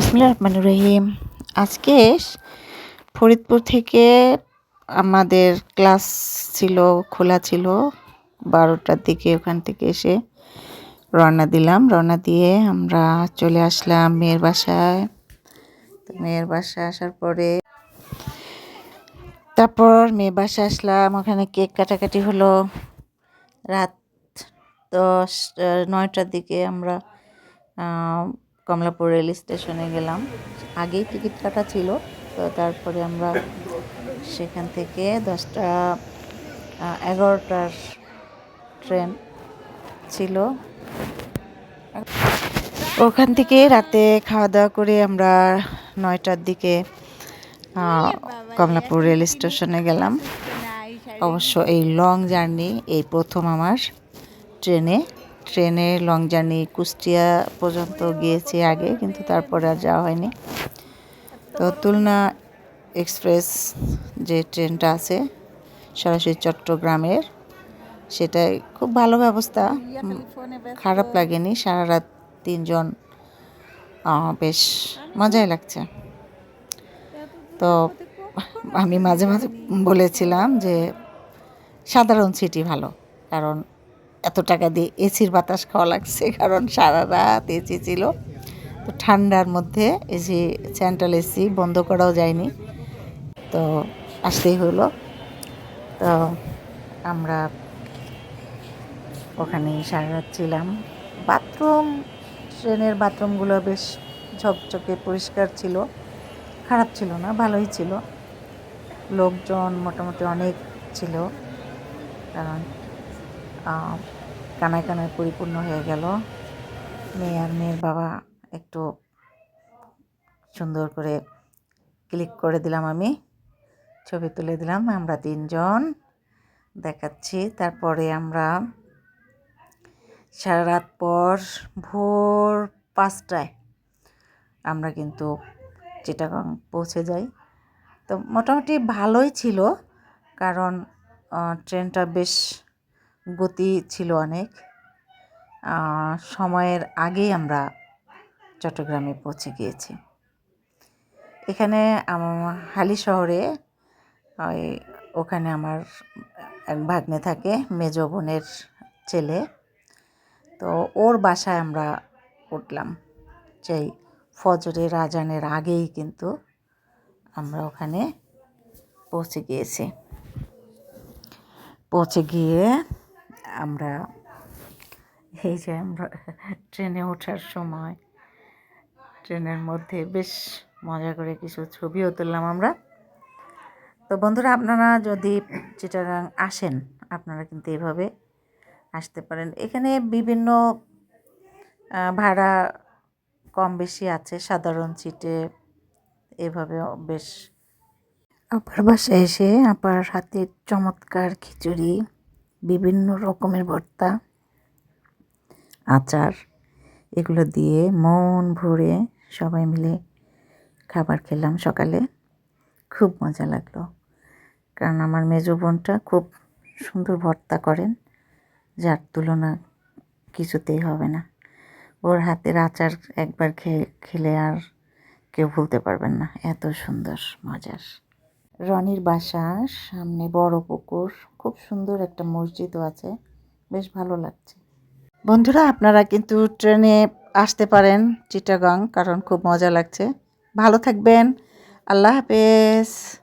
বিসমিল্লাহ রহমান রহিম। আজকে ফরিদপুর থেকে আমাদের ক্লাস ছিল, খোলা ছিল। বারোটার দিকে ওখান থেকে এসে রওনা দিলাম। রওনা দিয়ে আমরা চলে আসলাম মেয়ের বাসায়। তো মেয়ের বাসায় আসার পরে তারপর মেয়ে বাসায় আসলাম। ওখানে কেক কাটাকাটি হলো। রাত দশ নয়টার দিকে আমরা কমলাপুর রেল স্টেশনে গেলাম। আগেই টিকিট কাটা ছিল, তো তারপরে আমরা সেখান থেকে দশটা এগারোটার ট্রেন ছিল। ওখান থেকে রাতে খাওয়া দাওয়া করে আমরা নয়টার দিকে কমলাপুর রেল স্টেশনে গেলাম। অবশ্য এই লং জার্নি, এই প্রথম আমার ট্রেনে। ট্রেনে লং জার্নি কুষ্টিয়া পর্যন্ত গিয়েছি আগে, কিন্তু তারপরে আর যাওয়া হয়নি। তো তুলনা এক্সপ্রেস যে ট্রেনটা আছে, সরাসরি চট্টগ্রামের, সেটাই খুব ভালো ব্যবস্থা। খারাপ লাগেনি সারা রাত তিনজন বেশ মজাই লাগছে। তো আমি মাঝে মাঝে বলেছিলাম যে সাধারণ সিটি ভালো, কারণ এত টাকা দিয়ে এসির বাতাস খাওয়া লাগছে, কারণ সারা রাত এসি ছিল। তো ঠান্ডার মধ্যে এসি সেন্ট্রাল এসি বন্ধ করাও যায়নি। তো আসতেই হলো। তো আমরা ওখানে সারা রাত ছিলাম। বাথরুম, ট্রেনের বাথরুমগুলো বেশ ঝকঝকে পরিষ্কার ছিল। খারাপ ছিল না, ভালোই ছিল। লোকজন মোটামুটি অনেক ছিল, কারণ কানায় কানায় পরিপূর্ণ হয়ে গেল। মেয়ে আর মেয়ের বাবা একটু সুন্দর করে ক্লিক করে দিলাম আমি। ছবি তুলে দিলাম, আমরা তিনজন দেখাচ্ছি। তারপরে আমরা সারা রাত পর ভোর পাঁচটায় আমরা কিন্তু চিটাগাং পৌঁছে যাই। তো মোটামুটি ভালোই ছিল, কারণ ট্রেনটা বেশ গতি ছিল অনেক। সময়ের আগেই আমরা চট্টগ্রামে পৌঁছে গিয়েছি। এখানে হালি শহরে, ওই, ওখানে আমার এক ভাগ্নে থাকে, মেজ বোনের ছেলে। তো ওর বাসায় আমরা উঠলাম। সেই ফজরের আজানের আগেই কিন্তু আমরা ওখানে পৌঁছে গিয়েছি। পৌঁছে গিয়ে আমরা, এই যে আমরা ট্রেনে ওঠার সময়, ট্রেনের মধ্যে বেশ মজা করে কিছু ছবিও তুললাম আমরা। তো বন্ধুরা, আপনারা যদি চিটাগাং আসেন, আপনারা কিন্তু এভাবে আসতে পারেন। এখানে বিভিন্ন ভাড়া কম বেশি আছে, সাধারণ সিটে এভাবে বেশ। আপার বাসায় এসে, আপার হাতে চমৎকার খিচুড়ি। বিভিন্ন রকমের ভর্তা, আচার, এগুলো দিয়ে মন ভরে সবাই মিলে খাবার খেলাম সকালে। খুব মজা লাগল। কারণ আমার মেজো বোনটা খুব সুন্দর ভর্তা করেন, যার তুলনা কিছুতেই হবে না। ওর হাতের আচার একবার খেয়ে, খেলে আর কেউ ভুলতে পারবেন না। এত সুন্দর, মজার। রনির বাসা, সামনে বড় পুকুর, খুব সুন্দর একটা মসজিদও আছে। বেশ ভালো লাগছে। বন্ধুরা, আপনারা কিন্তু ট্রেনে আসতে পারেন চিটাগাং, কারণ খুব মজা লাগছে। ভালো থাকবেন। আল্লাহ হাফেজ।